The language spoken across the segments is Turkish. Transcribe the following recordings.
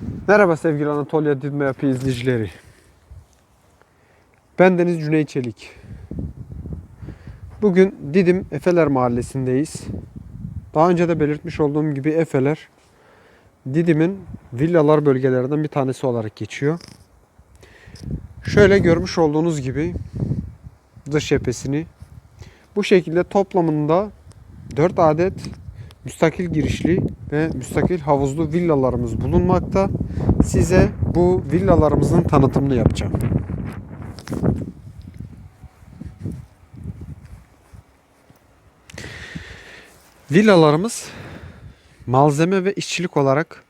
Merhaba sevgili Anatolia Didme Yapı izleyicileri. Ben Deniz Cüneyt Çelik. Bugün Didim Efeler Mahallesi'ndeyiz. Daha önce de belirtmiş olduğum gibi Efeler Didim'in villalar bölgelerinden bir tanesi olarak geçiyor. Şöyle görmüş olduğunuz gibi dış cephesini bu şekilde toplamında 4 adet müstakil girişli ve müstakil havuzlu villalarımız bulunmakta. Size bu villalarımızın tanıtımını yapacağım. Villalarımız malzeme ve işçilik olarak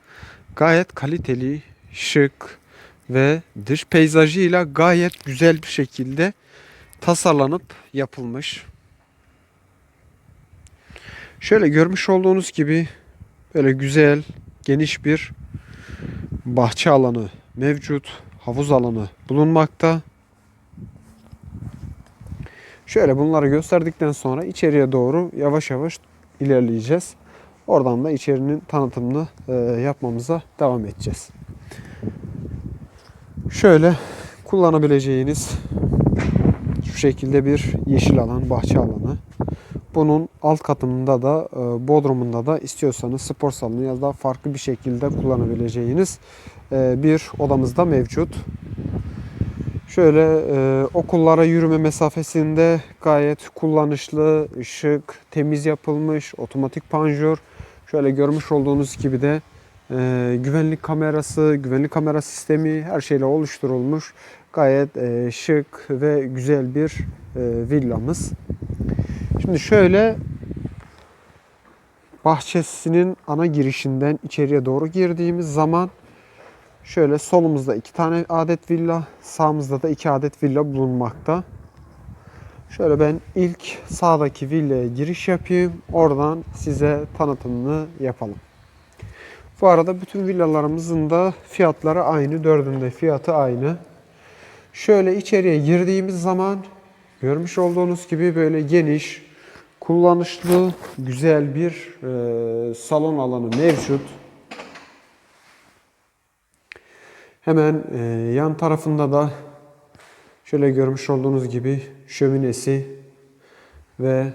gayet kaliteli, şık ve dış peyzajıyla gayet güzel bir şekilde tasarlanıp yapılmış. Şöyle görmüş olduğunuz gibi böyle güzel, geniş bir bahçe alanı mevcut. Havuz alanı bulunmakta. Şöyle bunları gösterdikten sonra içeriye doğru yavaş yavaş ilerleyeceğiz. Oradan da içerinin tanıtımını e, yapmamıza devam edeceğiz. Şöyle kullanabileceğiniz şu şekilde bir yeşil alan, bahçe alanı. Bunun alt katında da e, bodrumunda da istiyorsanız spor salonu ya da farklı bir şekilde kullanabileceğiniz e, bir odamız da mevcut. Şöyle e, okullara yürüme mesafesinde gayet kullanışlı, şık, temiz yapılmış, otomatik panjur. Şöyle görmüş olduğunuz gibi de güvenlik kamerası, güvenlik kamera sistemi her şeyle oluşturulmuş. Gayet şık ve güzel bir villamız. Şimdi şöyle bahçesinin ana girişinden içeriye doğru girdiğimiz zaman şöyle solumuzda iki tane adet villa, sağımızda da iki adet villa bulunmakta. Şöyle ben ilk sağdaki villaya giriş yapayım. Oradan size tanıtımını yapalım. Bu arada bütün villalarımızın da fiyatları aynı. Dördünde fiyatı aynı. Şöyle içeriye girdiğimiz zaman görmüş olduğunuz gibi böyle geniş, kullanışlı, güzel bir e, salon alanı mevcut. Hemen e, yan tarafında da şöyle görmüş olduğunuz gibi şöminesi ve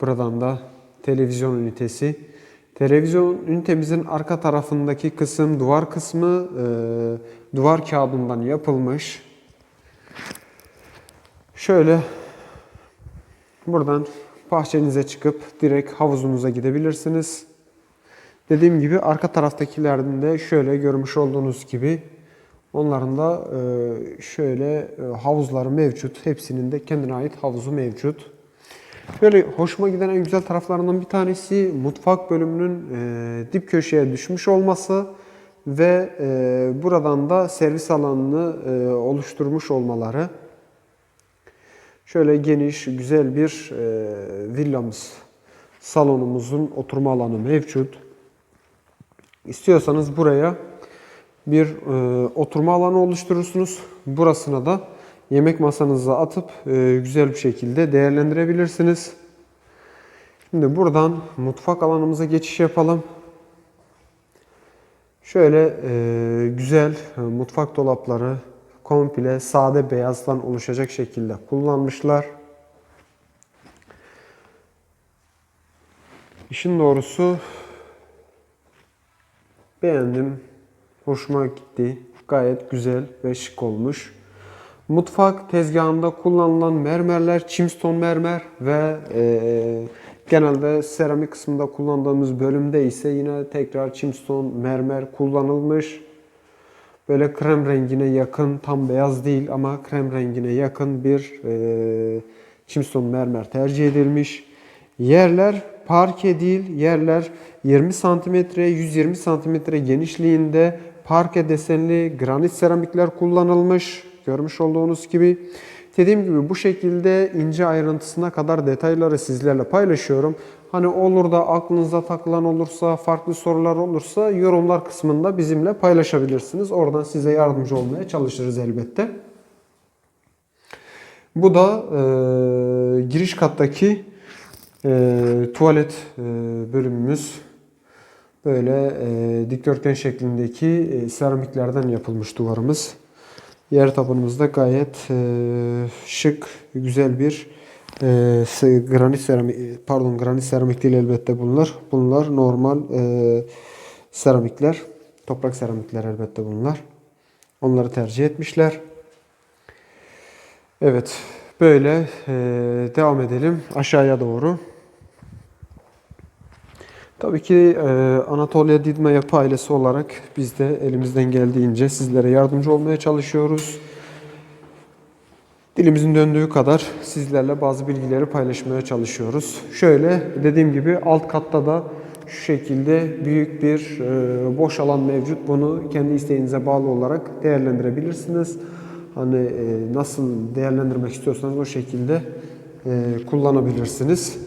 buradan da televizyon ünitesi. Televizyon ünitemizin arka tarafındaki kısım duvar kısmı e, duvar kağıdından yapılmış. Şöyle buradan bahçenize çıkıp direkt havuzunuza gidebilirsiniz. Dediğim gibi arka taraftakilerden de şöyle görmüş olduğunuz gibi onların da e, şöyle e, havuzları mevcut. Hepsinin de kendine ait havuzu mevcut. Böyle hoşuma giden en güzel taraflarından bir tanesi mutfak bölümünün e, dip köşeye düşmüş olması ve buradan da servis alanını oluşturmuş olmaları. Şöyle geniş, güzel bir e, villamız, salonumuzun oturma alanı mevcut. İstiyorsanız buraya bir e, oturma alanı oluşturursunuz. Burasına da yemek masanıza atıp e, güzel bir şekilde değerlendirebilirsiniz. Şimdi buradan mutfak alanımıza geçiş yapalım. Şöyle e, güzel e, mutfak dolapları komple sade beyazdan oluşacak şekilde kullanmışlar. İşin doğrusu beğendim. Hoşuma gitti. Gayet güzel ve şık olmuş. Mutfak tezgahında kullanılan mermerler Chimstone mermer ve e, genelde seramik kısmında kullandığımız bölümde ise yine tekrar Chimstone mermer kullanılmış. Böyle krem rengine yakın, tam beyaz değil ama krem rengine yakın bir e, Chimstone mermer tercih edilmiş. Yerler parke değil, yerler 20 cm, 120 cm genişliğinde parke desenli granit seramikler kullanılmış. Görmüş olduğunuz gibi. Dediğim gibi bu şekilde ince ayrıntısına kadar detayları sizlerle paylaşıyorum. Hani olur da aklınıza takılan olursa, farklı sorular olursa yorumlar kısmında bizimle paylaşabilirsiniz. Oradan size yardımcı olmaya çalışırız elbette. Bu da e, giriş kattaki e, tuvalet e, bölümümüz. Böyle e, dikdörtgen şeklindeki e, seramiklerden yapılmış duvarımız. Yer tabanımızda gayet e, şık, güzel bir e, granit seramik, pardon granit seramik değil elbette bunlar. Bunlar normal e, seramikler, toprak seramikler elbette bunlar. Onları tercih etmişler. Evet, böyle e, devam edelim aşağıya doğru. Tabii ki e, Anatolia Didme Yapı ailesi olarak biz de elimizden geldiğince sizlere yardımcı olmaya çalışıyoruz. Dilimizin döndüğü kadar sizlerle bazı bilgileri paylaşmaya çalışıyoruz. Şöyle dediğim gibi alt katta da şu şekilde büyük bir e, boş alan mevcut. Bunu kendi isteğinize bağlı olarak değerlendirebilirsiniz. Hani e, nasıl değerlendirmek istiyorsanız o şekilde e, kullanabilirsiniz.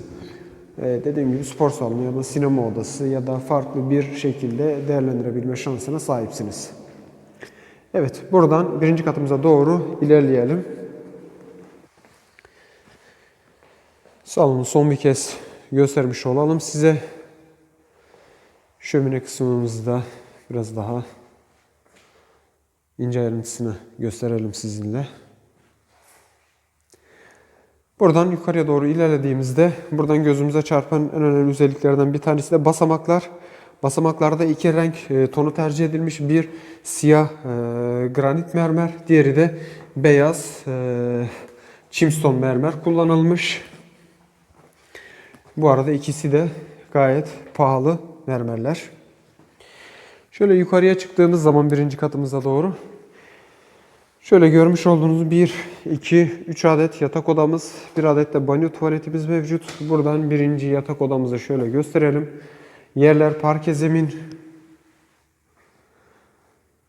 E, dediğim gibi spor salonu ya da sinema odası ya da farklı bir şekilde değerlendirebilme şansına sahipsiniz. Evet, buradan birinci katımıza doğru ilerleyelim. Salonu son bir kez göstermiş olalım size. Şömine kısmımızda biraz daha ince ayrıntısını gösterelim sizinle. Buradan yukarıya doğru ilerlediğimizde buradan gözümüze çarpan en önemli özelliklerden bir tanesi de basamaklar. Basamaklarda iki renk e, tonu tercih edilmiş. Bir siyah e, granit mermer, diğeri de beyaz e, chimstone mermer kullanılmış. Bu arada ikisi de gayet pahalı mermerler. Şöyle yukarıya çıktığımız zaman birinci katımıza doğru Şöyle görmüş olduğunuz 1, 2, 3 adet yatak odamız, bir adet de banyo tuvaletimiz mevcut. Buradan birinci yatak odamızı şöyle gösterelim. Yerler parke zemin.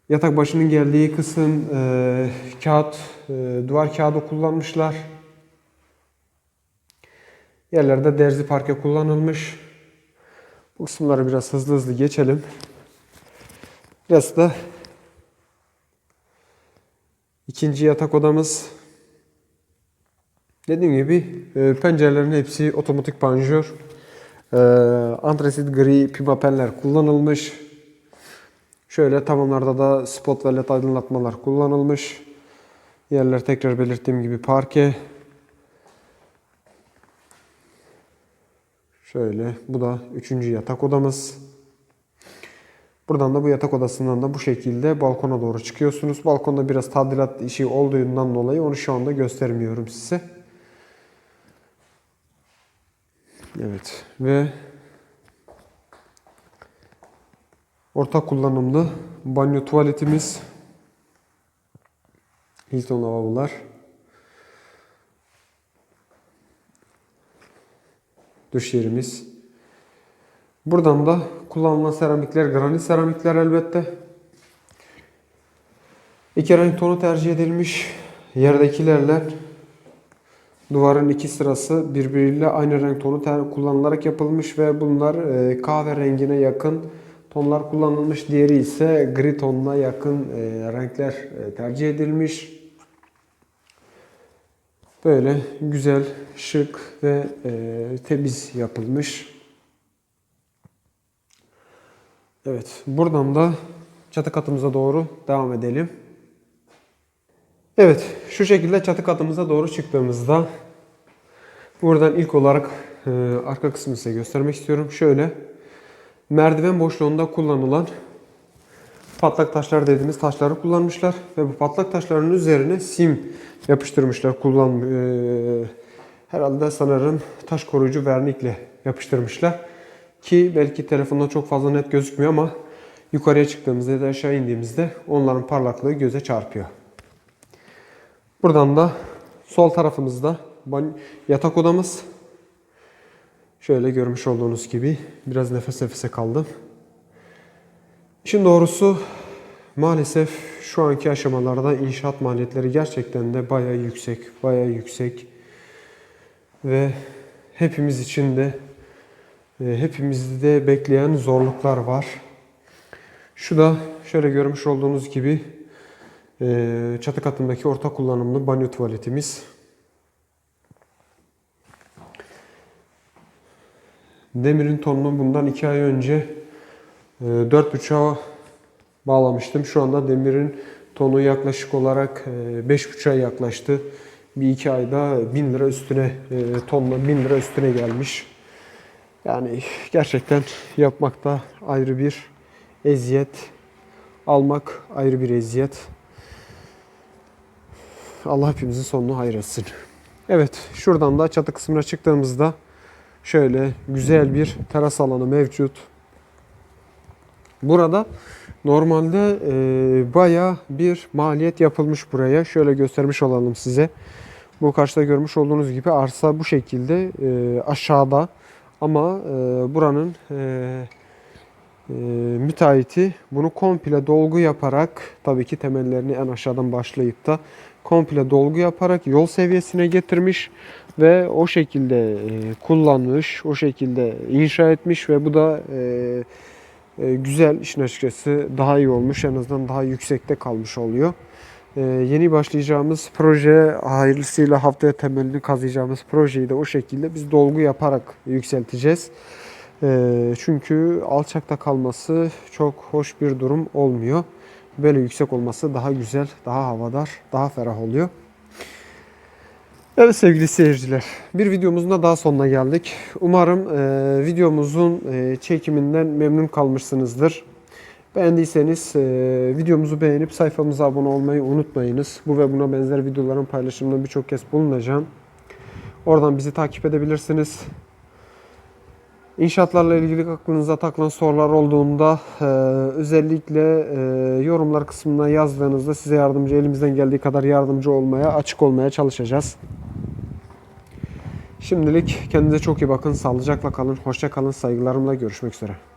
Yatak başının geldiği kısım e, kağıt, e, duvar kağıdı kullanmışlar. Yerlerde derzi parke kullanılmış. Bu kısımları biraz hızlı hızlı geçelim. Biraz da İkinci yatak odamız. Dediğim gibi e, pencerelerin hepsi otomatik panjur. E, Antrasit gri pimapenler kullanılmış. Şöyle tavanlarda da spot ve led aydınlatmalar kullanılmış. Yerler tekrar belirttiğim gibi parke. Şöyle bu da üçüncü yatak odamız. Buradan da bu yatak odasından da bu şekilde balkona doğru çıkıyorsunuz. Balkonda biraz tadilat işi olduğundan dolayı onu şu anda göstermiyorum size. Evet ve ortak kullanımlı banyo tuvaletimiz. Hilton lavabolar. Duş yerimiz. Buradan da kullanılan seramikler granit seramikler elbette. İki renk tonu tercih edilmiş. Yerdekilerle duvarın iki sırası birbiriyle aynı renk tonu kullanılarak yapılmış ve bunlar e, kahverengine yakın tonlar kullanılmış. Diğeri ise gri tonuna yakın e, renkler e, tercih edilmiş. Böyle güzel, şık ve temiz yapılmış. Evet, buradan da çatı katımıza doğru devam edelim. Evet, şu şekilde çatı katımıza doğru çıktığımızda buradan ilk olarak e, arka kısmını size göstermek istiyorum. Şöyle merdiven boşluğunda kullanılan patlak taşlar dediğimiz taşları kullanmışlar ve bu patlak taşların üzerine sim yapıştırmışlar. Kullan e, herhalde sanırım taş koruyucu vernikle yapıştırmışlar. Ki belki telefonda çok fazla net gözükmüyor ama yukarıya çıktığımızda ya da aşağı indiğimizde onların parlaklığı göze çarpıyor. Buradan da sol tarafımızda yatak odamız. Şöyle görmüş olduğunuz gibi biraz nefes nefese kaldım. İşin doğrusu maalesef şu anki aşamalarda inşaat maliyetleri gerçekten de bayağı yüksek, bayağı yüksek. Ve hepimiz için de hepimizde bekleyen zorluklar var. Şu da şöyle görmüş olduğunuz gibi e, çatı katındaki orta kullanımlı banyo tuvaletimiz. Demirin tonunu bundan iki ay önce e, 4.5'a bağlamıştım. Şu anda demirin tonu yaklaşık olarak e, 5.5'a yaklaştı. Bir iki ayda 1000 lira üstüne, e, tonla 1000 lira üstüne gelmiş. Yani gerçekten yapmakta ayrı bir eziyet. Almak ayrı bir eziyet. Allah hepimizin sonunu hayretsin. Evet, şuradan da çatı kısmına çıktığımızda şöyle güzel bir teras alanı mevcut. Burada normalde e, baya bir maliyet yapılmış buraya. Şöyle göstermiş olalım size. Bu karşıda görmüş olduğunuz gibi arsa bu şekilde e, aşağıda. Ama e, buranın e, e, müteahhiti bunu komple dolgu yaparak tabii ki temellerini en aşağıdan başlayıp da komple dolgu yaparak yol seviyesine getirmiş ve o şekilde e, kullanmış, o şekilde inşa etmiş ve bu da e, e, güzel işin açıkçası daha iyi olmuş. En azından daha yüksekte kalmış oluyor. E, yeni başlayacağımız proje hayırlısıyla haftaya temelini kazıyacağımız projeyi de o şekilde biz dolgu yaparak yükselteceğiz. E, çünkü alçakta kalması çok hoş bir durum olmuyor. Böyle yüksek olması daha güzel, daha havadar, daha ferah oluyor. Evet sevgili seyirciler, bir videomuzun da daha sonuna geldik. Umarım e, videomuzun e, çekiminden memnun kalmışsınızdır. Beğendiyseniz e, videomuzu beğenip sayfamıza abone olmayı unutmayınız. Bu ve buna benzer videoların paylaşımında birçok kez bulunacağım. Oradan bizi takip edebilirsiniz. İnşaatlarla ilgili aklınıza takılan sorular olduğunda e, özellikle e, yorumlar kısmına yazdığınızda size yardımcı elimizden geldiği kadar yardımcı olmaya, açık olmaya çalışacağız. Şimdilik kendinize çok iyi bakın. Sağlıcakla kalın. Hoşça kalın. Saygılarımla görüşmek üzere.